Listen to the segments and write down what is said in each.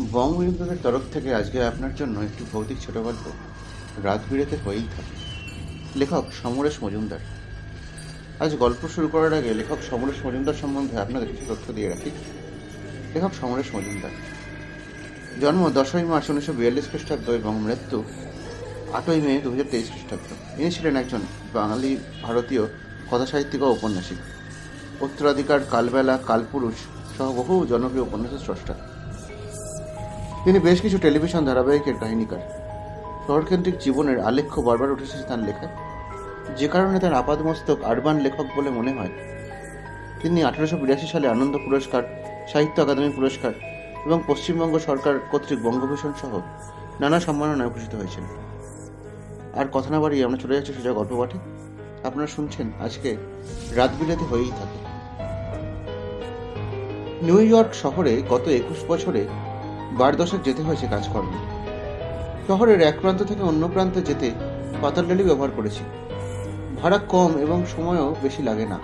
বঙ্গবিন্দুদের তরফ থেকে আজকে আপনার জন্য একটি ভৌতিক ছোট গল্প। রাত বিরেতে হয়েই থাকে। লেখক সমরেশ মজুমদার। আজ গল্প শুরু করার আগে লেখক সমরেশ মজুমদার সম্বন্ধে আপনাদের কিছু তথ্য দিয়ে রাখি। লেখক সমরেশ মজুমদার। জন্ম দশই মার্চ উনিশশো বিয়াল্লিশ খ্রিস্টাব্দ এবং মৃত্যু আটই মে দু হাজার তেইশ খ্রিস্টাব্দ। ইনি ছিলেন একজন বাঙালি ভারতীয় কথাসাহিত্যিক ও ঔপন্যাসিক উত্তরাধিকার, কালবেলা, কালপুরুষ সহ বহু জনপ্রিয় উপন্যাসের স্রষ্টা। তিনি বেশ কিছু টেলিভিশন ধারাবাহিকের কাহিনীকার। শহরকেন্দ্রিক জীবনের আলেখ্য বারবার উঠে এসেছে তার লেখায় যে কারণে তার আপাদমস্তক আরবান লেখক বলে মনে হয়। তিনি আঠারোশো বিরাশি সালে আনন্দ পুরস্কার, সাহিত্য আকাদেমি পুরস্কার এবং পশ্চিমবঙ্গ সরকার কর্তৃক বঙ্গভূষণ সহ নানা সম্মাননায় ভূষিত হয়েছেন। আর কথা না বাড়িয়ে আমরা চলে যাচ্ছি সোজা গল্প পাঠে। আপনারা শুনছেন আজকে রাত বিরাতে হয়েই থাকে। নিউ ইয়র্ক শহরে গত একুশ বছরে বার দশক যেতে হয়েছে কাজকর্মে। শহরের এক প্রান্ত থেকে অন্য প্রান্তে যেতে পাতাল রেলই ব্যবহার করেছি। ভাড়া কম এবং সময়ও বেশি লাগে না।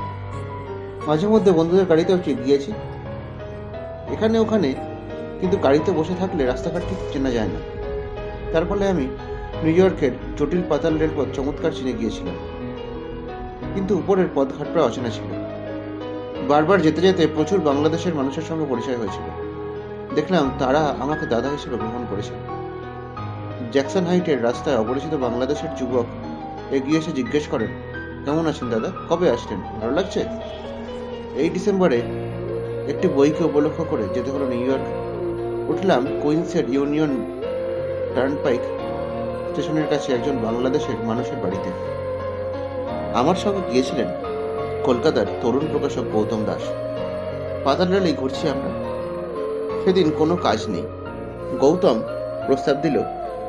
মাঝে মধ্যে বন্ধুদের গাড়িতেও চে- গিয়েছি। এখানে ওখানে, কিন্তু গাড়িতে বসে থাকলে রাস্তাঘাট ঠিক চেনা যায় না। তার ফলে আমি নিউ ইয়র্কের জটিল পাতাল রেলপথ চমৎকার চিনে গিয়েছিলাম। কিন্তু উপরের পথঘাট প্রায় অচেনা ছিল। বারবার যেতে যেতে প্রচুর বাংলাদেশের মানুষের সঙ্গে পরিচয় হয়েছিল। দেখলাম তারা আমাকে দাদা হিসেবে গ্রহণ করেছে। জ্যাকসন হাইটের রাস্তায় অপরিচিত বাংলাদেশের যুবক এগিয়ে এসে জিজ্ঞেস করেন, কেমন আছেন দাদা? কবে আসলেন? ভালো লাগছে? এই ডিসেম্বরে একটি বইকে উপলক্ষ করে যেতে হলো নিউ ইয়র্ক। উঠলাম কুইন্সের ইউনিয়ন টার্নপাইক স্টেশনের কাছে একজন বাংলাদেশের মানুষের বাড়িতে। আমার সঙ্গে গিয়েছিলেন কলকাতার তরুণ প্রকাশক গৌতম দাস। পাতাল রেলেই ঘুরছি আমরা। সেদিন কোনো কাজ নেই। গৌতম প্রস্তাব দিল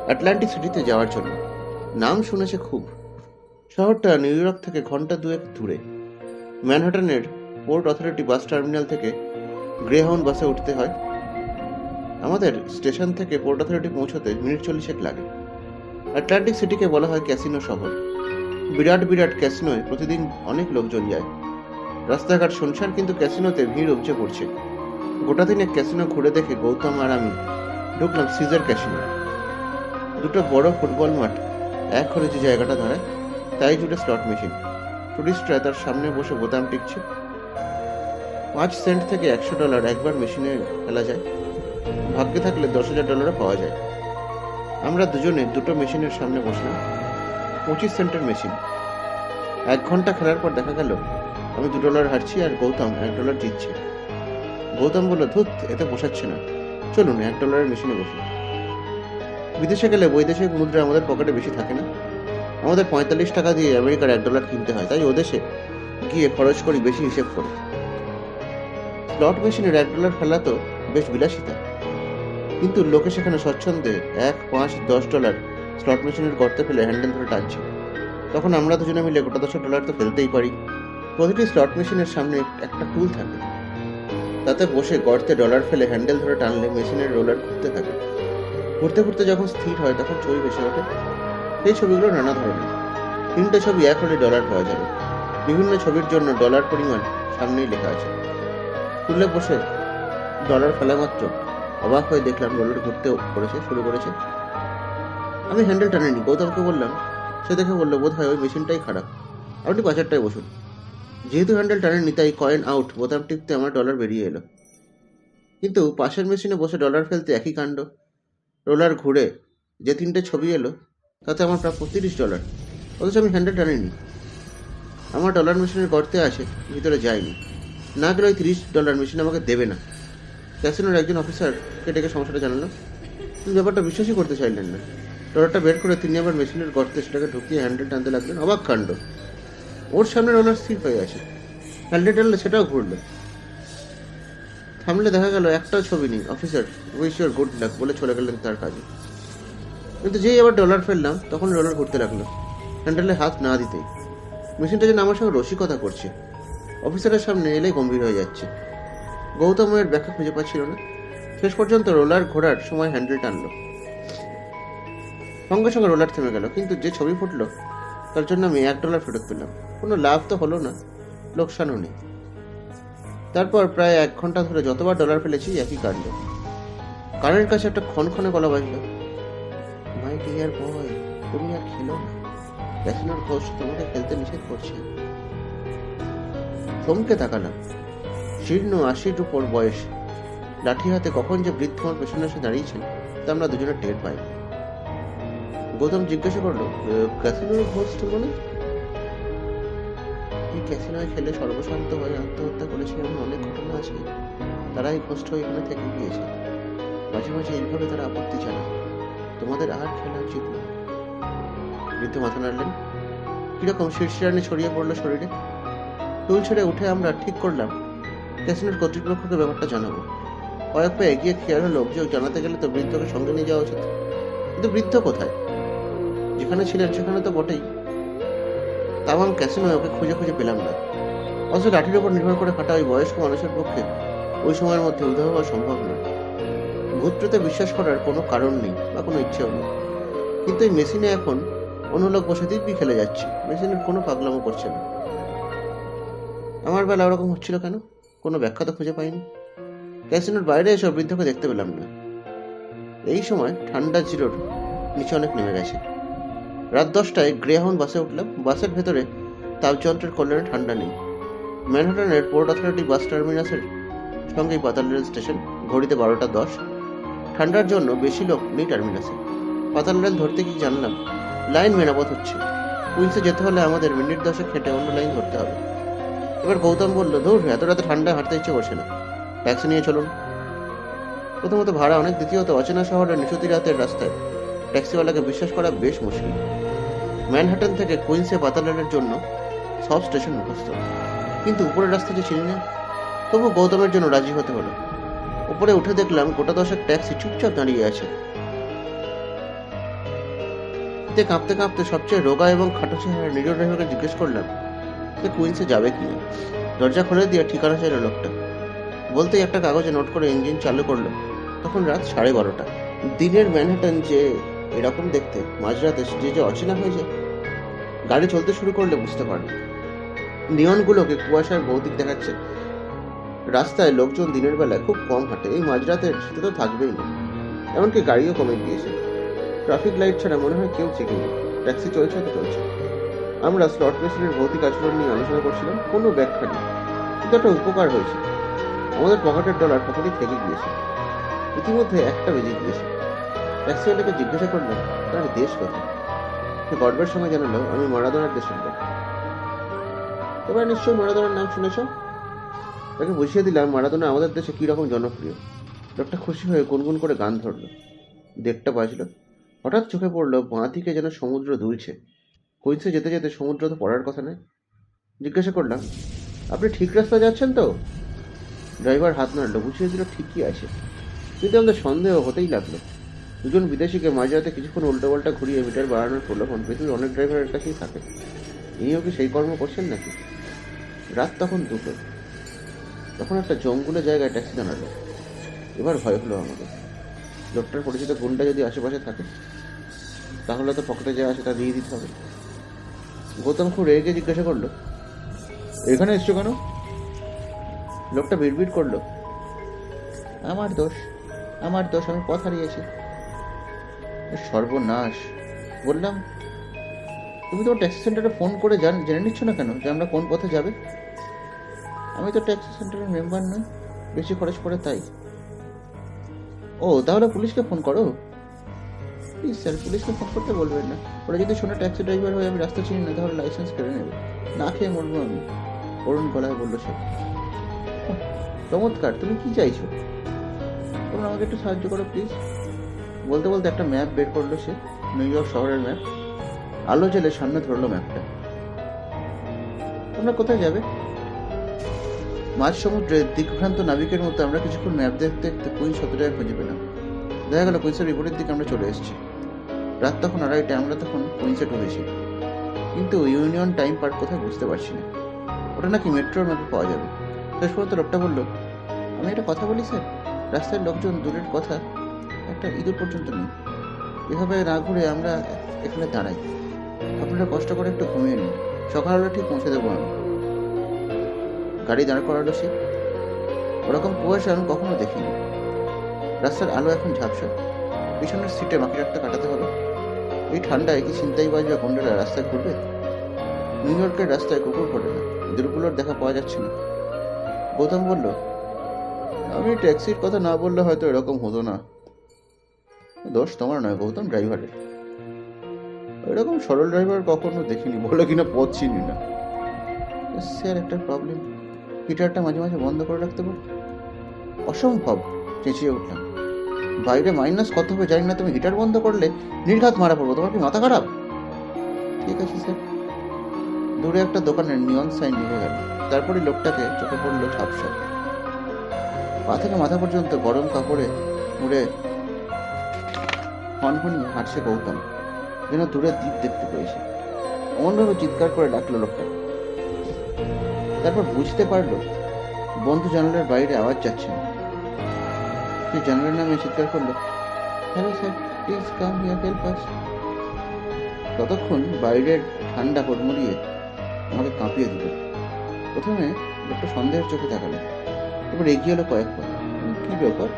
আটলান্টিক সিটিতে যাওয়ার জন্য। নাম শুনেছে খুব। শহরটা নিউ ইয়র্ক থেকে ঘণ্টা দুয়েক দূরে। ম্যানহাটনের পোর্ট অথরিটি বাস টার্মিনাল থেকে গ্রেহাউন্ড বাসে উঠতে হয়। আমাদের স্টেশন থেকে পোর্ট অথরিটি পৌঁছতে মিনিট চল্লিশেক লাগে। আটলান্টিক সিটিকে বলা হয় ক্যাসিনো শহর। বিরাট বিরাট ক্যাসিনোয় প্রতিদিন অনেক লোকজন যায়। রাস্তাঘাট শুনশান, কিন্তু ক্যাসিনোতে ভিড় উপচে পড়ছে। গোটা দিনে ক্যাসিনো ঘুরে দেখে গৌতম আর আমি ঢুকলাম সিজার ক্যাসিনো। দুটো বড় ফুটবল মাঠ এক হলে যে জায়গাটা দাঁড়ায়, তাই জুড়ে স্লট মেশিন টুরিস্টরা তার সামনে বসে বোতাম টিকছে। পাঁচ সেন্ট থেকে একশো ডলার একবার মেশিনে ফেলা যায়। ভাগ্যে থাকলে দশ হাজার ডলারও পাওয়া যায়। আমরা দুজনে দুটো মেশিনের সামনে বসলাম। পঁচিশ সেন্টের মেশিন এক ঘণ্টা খেলার পর দেখা গেল, আমি দু ডলার হারছি আর গৌতম এক ডলার জিতছে। গৌতম বলল, ধুত, এতে পোষাচ্ছে না। চলুন, এক ডলারের মেশিনে বসুন বিদেশে গেলে বৈদেশিক মুদ্রা আমাদের পকেটে বেশি থাকে না। আমাদের পঁয়তাল্লিশ টাকা দিয়ে আমেরিকার এক ডলার কিনতে হয়, তাই ওদেশে গিয়ে খরচ করি, বেশি হিসেব করে। স্লট মেশিনের এক ডলার ফেলা তো বেশ বিলাসিতা। কিন্তু লোকে সেখানে স্বচ্ছন্দে এক, পাঁচ, দশ ডলার স্লট মেশিনের গর্তে ফেলে হ্যান্ডেল ধরে টানছে। তখন আমরা দুজনে মিলে গোটা দশ ডলার তো ফেলতেই পারি। প্রতিটি স্লট মেশিনের সামনে একটা টুল থাকে। তাতে বসে গর্তে ডলার ফেলে হ্যান্ডেল ধরে টানলে মেশিনের রোলার ঘুরতে থাকে। ঘুরতে ঘুরতে যখন স্থির হয়, তখন ছবি ভেসে ওঠে। সেই ছবিগুলো নানা ধরনের। তিনটে ছবি এক হলে ডলার পাওয়া যাবে। বিভিন্ন ছবির জন্য ডলার পরিমাণ সামনেই লেখা আছে। তুলে বসে ডলার ফেলা মাত্র। অবাক হয়ে দেখলাম ডলার ঘুরতে করেছে, শুরু করেছে। আমি হ্যান্ডেল টানিনি। গৌতমকে বললাম, সে দেখে বলল বোধ হয় ওই মেশিনটাই খারাপ। আপনি পাঁচারটায় বসুন। যেহেতু হ্যান্ডেল টানেনি তাই কয়েন আউট। বোতাম টিপতে আমার ডলার বেরিয়ে এলো। কিন্তু পাশের মেশিনে বসে ডলার ফেলতে একই কাণ্ড। রোলার ঘুরে যে তিনটে ছবি এলো, তাতে আমার প্রাপ্য তিরিশ ডলার। অথচ আমি হ্যান্ডেল টানিনি আমার ডলার মেশিনের গর্তে আছে ভিতরে যায়নি। না গেলে ওই তিরিশ ডলার মেশিন আমাকে দেবে না। ক্যাসিনোর একজন অফিসারকে ডেকে সমস্যাটা জানালো। তিনি ব্যাপারটা বিশ্বাসই করতে চাইলেন না। ডলারটা বের করে তিনি আবার মেশিনের গর্তে সেটাকে ঢুকিয়ে হ্যান্ডেল টানতে লাগলেন। অবাক কাণ্ড। ওর সামনে রোলার স্থির হয়ে আছে হ্যান্ডেল টানলে সেটাও ঘুরলো। থামলে দেখা গেল একটাও ছবি নেই। Officer wish your good luck বলে চলে গেলেন তার কাজে। কিন্তু যেই আবার ডলার ফেললাম, তখন রোলার ঘুরতে লাগল। হ্যান্ডেলে হাত না দিতেই। মেশিনটা যেন আমার সঙ্গে রসিকতা করছে। অফিসারের সামনে এলে গম্ভীর হয়ে যাচ্ছে। গৌতম এর ব্যাখ্যা খুঁজে পাচ্ছিল না। শেষ পর্যন্ত রোলার ঘোরার সময় হ্যান্ডেল টানলো। সঙ্গে সঙ্গে রোলার থেমে গেল। কিন্তু যে ছবি ফুটলো তার জন্য আমি এক ডলার ফেরত পেলাম। কোনো লাভ তো হলো না। লোকসানও নেই। তারপর প্রায় এক ঘণ্টা ধরে যতবার ডলার ফেলেছি, একই কাণ্ড। কানের কাছে একটা ক্ষণক্ষণে গলা বাজল। মাই ডিয়ার বয় তুমি আর খেলো না। ক্যাসিনোর ঘোষ তোমাকে খেলতে নিষেধ করছে। থমকে তাকালাম। শীর্ণ আশির উপর বয়স। লাঠি হাতে কখন যে বৃদ্ধ আমার পেছনে এসে দাঁড়িয়েছেন তা আমরা দুজনে টের পাই গৌতম জিজ্ঞাসা করল ক্যাসিনোর ঘোষ মানে এই ক্যাসিনোয় খেলে সর্বশান্ত হয়ে আত্মহত্যা করেছে এমন অনেক ঘটনা আছে? তারা এই হয়ে এখানে থেকে গিয়েছে। মাঝে মাঝে এইভাবে তারা আপত্তি জানায়। তোমাদের আর খেলা উচিত না বৃদ্ধ মাথা নাড়লেন। কীরকম শীর্ষানি ছড়িয়ে পড়ল শরীরে? টুল ছেড়ে উঠে আমরা ঠিক করলাম। ক্যাসিনোর কর্তৃপক্ষকে ব্যাপারটা জানাব। কয়েক পা এগিয়ে খেয়াল হলো, অভিযোগ জানাতে গেলে তো বৃদ্ধকে সঙ্গে নিয়ে যাওয়া উচিত। কিন্তু বৃদ্ধ কোথায়? যেখানে ছিলেন সেখানে তো বটেই। তামাম ক্যাসিনোয় ওকে খুঁজে খুঁজে পেলাম না। অথচ লাঠির উপর নির্ভর করে হাঁটা ওই বয়স্ক মানুষের পক্ষে ওই সময়ের মধ্যে উদ্ধার হওয়া সম্ভব নয় ভূতপ্রেতে বিশ্বাস করার কোনো কারণ নেই বা কোনো ইচ্ছেও নেই। কিন্তু এই মেশিনে এখন অন্য লোক বসে দিব্যি খেলে যাচ্ছে। মেশিনের কোনো পাগলামো করছে না। আমার বেলা ওরকম হচ্ছিল কেন? কোনো ব্যাখ্যা তো খুঁজে পাইনি। ক্যাসিনোর বাইরে এসে বৃদ্ধকে দেখতে পেলাম না। এই সময় ঠান্ডা জিরোর নিচে অনেক নেমে গেছে। রাত দশটায় গ্রেহাউন্ড বাসে উঠলাম। বাসের ভেতরে তাপযন্ত্রের কল্যাণে ঠান্ডা নেই। ম্যানহাটনের পোর্ট অথরিটি বাস টার্মিনাসের সঙ্গেই পাতাল রেল স্টেশন, ঘড়িতে বারোটা দশ। ঠান্ডার জন্য বেশি লোক নেই টার্মিনাসে। পাতাল রেল ধরতে গিয়ে জানলাম, লাইন মেরামত হচ্ছে। কুইন্সে যেতে হলে আমাদের মিনিট দশে খেটে অন্য লাইন ধরতে হবে। এবার গৌতম বলল, ধুর, এত রাতে ঠান্ডা, হাঁটতে ইচ্ছে করছে না। ট্যাক্সি নিয়ে চলুন। প্রথমত ভাড়া অনেক, দ্বিতীয়ত অচেনা শহরের নিশুতি রাতের রাস্তায় ট্যাক্সিওয়ালাকে বিশ্বাস করা বেশ মুশকিল। ম্যানহাটন থেকে কুইন্সে পাতালের জন্য সব স্টেশন মুখস্থ। কিন্তু উপরের রাস্তা যে চিনি না তবু গৌতমের জন্য রাজি হতে হলো। উপরে উঠে দেখলাম গোটা দশেক ট্যাক্সি চুপচাপ দাঁড়িয়ে আছে। এতে কাঁপতে কাঁপতে সবচেয়ে রোগা এবং খাটো চেহারা নিজ ড্রাইভারকে জিজ্ঞেস করলাম যে কুইন্সে যাবে কি? না দরজা খুলে দিয়ে ঠিকানা চাইল লোকটা। বলতেই একটা কাগজে নোট করে ইঞ্জিন চালু করল। তখন রাত সাড়ে বারোটা। দিনের ম্যানহাটন যে এরকম দেখতে মাঝরাতে যে যে অচেনা হয়ে যায়। গাড়ি চলতে শুরু করলে বুঝতে পারবে নিয়নগুলোকে কুয়াশায় ভৌতিক দেখাচ্ছে। রাস্তায় লোকজন দিনের বেলায় খুব কম হাঁটে। এই মাঝরাতের সেটা তো থাকবেই না। এমনকি গাড়িও কমে গিয়েছে। ট্রাফিক লাইট ছাড়া মনে হয় কেউ চেকে নেই। ট্যাক্সি চলছে তো চলছে। আমরা স্লট মেশিনের ভৌতিক আচরণ নিয়ে আলোচনা করছিলাম। কোনো ব্যাখ্যা নেই। কিন্তু একটা উপকার হয়েছে। আমাদের পকেটের ডলার পকেটেই থেকে গিয়েছে। ইতিমধ্যে একটা বেজে গিয়েছে। ট্যাক্সিওয়ালাকে জিজ্ঞাসা করলাম তার দেশ কোথায়? সে গর্বের সময় জানালো, আমি মারাদোনার দেশের লোক। এবার নিশ্চয়ই মারাদোনার নাম শুনেছ? তাকে বুঝিয়ে দিলাম, মারাদোনা আমাদের দেশে কী রকম জনপ্রিয়। লোকটা খুশি হয়ে গুনগুন করে গান ধরলো। দেড়টা বাজলো। হঠাৎ চোখে পড়ল, বাঁ দিকে যেন সমুদ্র দুলছে। কুইন্সে যেতে যেতে সমুদ্র তো পড়ার কথা নয়। জিজ্ঞাসা করলাম, আপনি ঠিক রাস্তা যাচ্ছেন তো? ড্রাইভার হাত নাড়লো, বুঝিয়ে দিল, ঠিকই আছে। কিন্তু আমাদের সন্দেহ হতেই লাগল। দুজন বিদেশিকে মাঝরাতে কিছুক্ষণ উল্টোপাল্টা ঘুরিয়ে মিটার বাড়ানোর প্রলোভন পৃথিবীর অনেক ড্রাইভারের কাছেই থাকে। ইনিও কি সেই কর্ম করছেন নাকি? রাত তখন দুটো। তখন একটা জঙ্গলে জায়গায় ট্যাক্সি দাঁড়াল। এবার ভয় হলো আমাদের। লোকটার পরিচিত গুন্ডা যদি আশেপাশে থাকে, তাহলে তো পকেটে যা আছে তা দিয়ে দিতে হবে। গৌতম খুব রেগে জিজ্ঞাসা করল, এখানে এসছো কেন? লোকটা বিড়বিড় করল, আমার দোষ আমার দোষ, আমি পথ হারিয়েছি সর্বনাশ। বললাম, তুমি তো ট্যাক্সি সেন্টারে ফোন করে জান, জেনে নিচ্ছ না কেন যে আমরা কোন পথে যাবে? আমি তো ট্যাক্সি সেন্টারের মেম্বার নই, বেশি খরচ পড়ে তাই। ও, তাহলে পুলিশকে ফোন করো? প্লিজ স্যার, পুলিশকে ফোন করতে বলবেন না। ওরা যদি শোনে ট্যাক্সি ড্রাইভার হয়ে আমি রাস্তা চিনি না, তাহলে লাইসেন্স কেড়ে নেবে। না খেয়ে মরবো আমি করুণ গলায় বলল সে। চমৎকার, তুমি কি চাইছো? তোমরা আমাকে একটু সাহায্য করো, প্লিজ। বলতে বলতে একটা ম্যাপ বের করল সে নিউ ইয়র্ক শহরের ম্যাপ আলো জেলে সামনে ধরলো ম্যাপটা তোমরা কোথায় যাবে? মাঝ সমুদ্রে দিকভ্রান্ত নাবিকের মতো আমরা কিছুক্ষণ ম্যাপ দেখতে দেখতে কুইন সতেরোয় খুঁজে পেলাম। দেখা গেল কুইন্সের বিপরীত দিকে আমরা চলে এসেছি। রাত তখন আড়াইটে, আমরা তখন কুইন্সে ঢুকেছি। কিন্তু ইউনিয়ন টাইম পার্ক কোথায় বুঝতে পারছি না। ওটা নাকি মেট্রোর ম্যাপে পাওয়া যাবে। শেষ পর্যন্ত লোকটা বলল, আমি একটা কথা বলি, স্যার? রাস্তার লোকজন দূরের কথা একটা ইঁদুর পর্যন্ত নেই। এভাবে না ঘুরে আমরা এখানে দাঁড়াই। আপনারা কষ্ট করে একটু ঘুমিয়ে নিন। সকালবেলা ঠিক পৌঁছে দেবো আমি। গাড়ি দাঁড় করালো সে। ওরকম কুয়াশা আমি কখনো দেখিনি। রাস্তার আলো এখন ঝাপসা। পিছনের সিটে বাকি রাতটা কাটাতে হলো। এই ঠান্ডায় কি ছিনতাই বাজবে গুন্ডারা রাস্তায় ঘুরবে? নিউ ইয়র্কের রাস্তায় কুকুর ঘটে না। এদেরগুলোর দেখা পাওয়া যাচ্ছে না। গৌতম বলল, আমি ট্যাক্সির কথা না বললে হয়তো এরকম হতো না। দোষ তোমার নয়, গৌতম ড্রাইভারের এরকম সরল ড্রাইভার কখনো দেখিনি, বলে কিনা পথ চিনি না। স্যার একটা প্রবলেম হিটারটা মাঝে মাঝে বন্ধ করে রাখতে পারো। অসম্ভব, চেঁচিয়ে উঠলাম। বাইরে মাইনাস কত হবে জানি না, তুমি হিটার বন্ধ করলে নির্ঘাত মারা পড়ব। তোমার কি মাথা খারাপ? ঠিক আছে স্যার দূরে একটা দোকানের নিয়ন সাইন নিভে গেল। তারপরে লোকটাকে চোখে পড়ল ঝাপসা। পা থেকে মাথা পর্যন্ত গরম কাপড়ে মুড়ে হনহনিয়ে হাঁটছে গৌতম। যেন দূরে দ্বীপ দেখতে পেয়েছে। অমনভাবে চিৎকার করে ডাকলো লোকটা। তারপর বুঝতে পারল, বন্ধু জানালার বাইরে আওয়াজ যাচ্ছে না। সে জানালার নামে চিৎকার করল, hello sir, please come here, help us. ততক্ষণ বাইরের ঠান্ডা কটমরিয়ে আমাকে কাঁপিয়ে দিল। প্রথমে একটা সন্দেহের চোখে তাকালো, এবার এগিয়ে এলো কয়েক পা। কি ব্যাপার?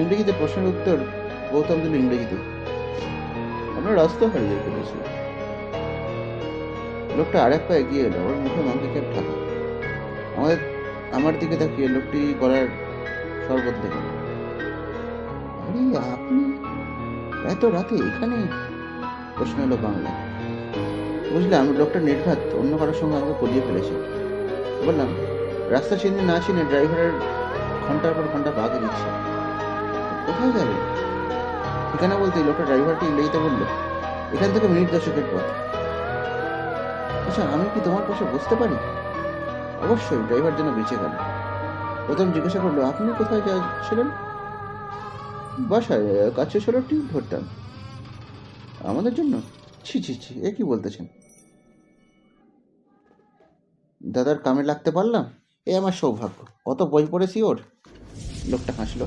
ইংরেজিতে প্রশ্নের উত্তর গৌতম দিল ইংরেজিতে। আমরা রাস্তা হারিয়ে ফেলেছি লোকটা আর এক পা এগিয়ে এলো, ওর মুখে মাংকি ক্যাপ ঢাকা আমাদের, আমার দিকে তাকিয়ে লোকটি স্বর বদলে গেল আরে, আপনি এত রাতে এখানে? প্রশ্ন এলো বাংলা বুঝলাম, লোকটা নির্ঘাত, অন্য কারোর সঙ্গে আমাকে করিয়ে ফেলেছে। বললাম, রাস্তা চিনে না চিনে ড্রাইভারের ঘণ্টার পর ঘণ্টা বাগে দিচ্ছে। কোথায় যাবে? ঠিকানা বলতে লোকটা ড্রাইভারকে ইংরেজিতে বলল। এখান থেকে মিনিট দশকের পথ আচ্ছা আমি কি তোমার পাশে বসতে পারি? অবশ্যই, ড্রাইভার যেন বেঁচে গেল। প্রথম জিজ্ঞাসা করল, আপনি কোথায় যাচ্ছিলেন? বাসায় কাছে টিউব ধরতাম। আমাদের জন্য? ছি ছি ছি, এ কি বলতেছেন? দাদার কামে লাগতে পারলাম? এ আমার সৌভাগ্য, কত বই পড়েছি ওর? লোকটা হাসলো।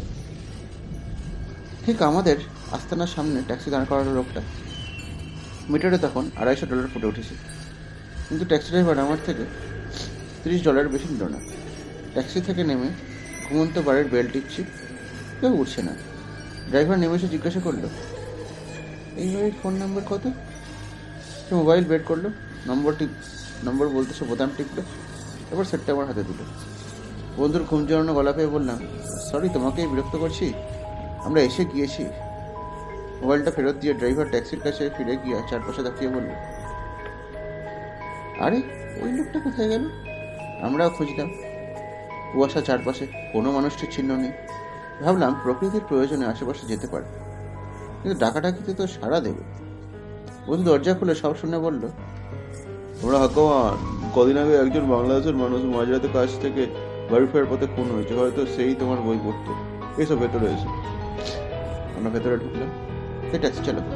ঠিক আমাদের আস্তানার সামনে ট্যাক্সি দাঁড় করালো লোকটা। মিটারে তখন আড়াইশো ডলার ফুটে উঠেছে। কিন্তু ট্যাক্সি ড্রাইভার আমার থেকে তিরিশ ডলার বেশি নিল না। ট্যাক্সি থেকে নেমে ঘুমন্ত বাড়ির বেল টিপছি, কেউ উঠছে না। ড্রাইভার নেমে এসে জিজ্ঞাসা করল, এই বাড়ির ফোন নাম্বার কত? সে মোবাইল বের করল, নম্বর টিপ, নম্বর বলতে সে বোতাম টিপলো, এবার সেটটা আমার হাতে দিল। বন্ধুর ঘুম জড়ানো গলা পেয়ে বললাম, সরি তোমাকেই বিরক্ত করছি। আমরা এসে গিয়েছি। মোবাইলটা ফেরত দিয়ে ড্রাইভার ট্যাক্সির কাছে ফিরে গিয়ে চারপাশে তাকিয়ে বলল, আরে, ওই লোকটা কোথায় গেল? আমরাও খুঁজলাম। কুয়াশা চারপাশে, কোনো মানুষটির চিহ্ন নেই। ভাবলাম, প্রকৃতির প্রয়োজনে আশেপাশে যেতে পারে। কিন্তু ডাকাডাকিতে তো সাড়া দেবে। বন্ধু দরজা খুলে সব শুনে বলল, আমরা হাকাওয়ান। কদিন আগে একজন বাংলাদেশের মানুষ মাঝরাতে কাছ থেকে বাড়ি ফেরার পথে খুন হয়েছে। হয়তো সেই তোমার বই পড়তো এসব ভেতরে এসে। আমরা ভেতরে ঢুকলাম সে ট্যাক্সি চালাবে।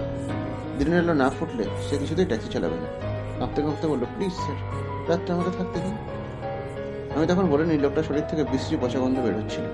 দিনের আলো না ফুটলে সে কিছুতেই ট্যাক্সি চালাবে না। কাঁপতে কাঁপতে বলল প্লিজ স্যার রাত্রে আমাকে থাকতে দিন। আমি তখন বলিনি লোকটা শরীর থেকে বিশ্রী পচা গন্ধ বের হচ্ছিল।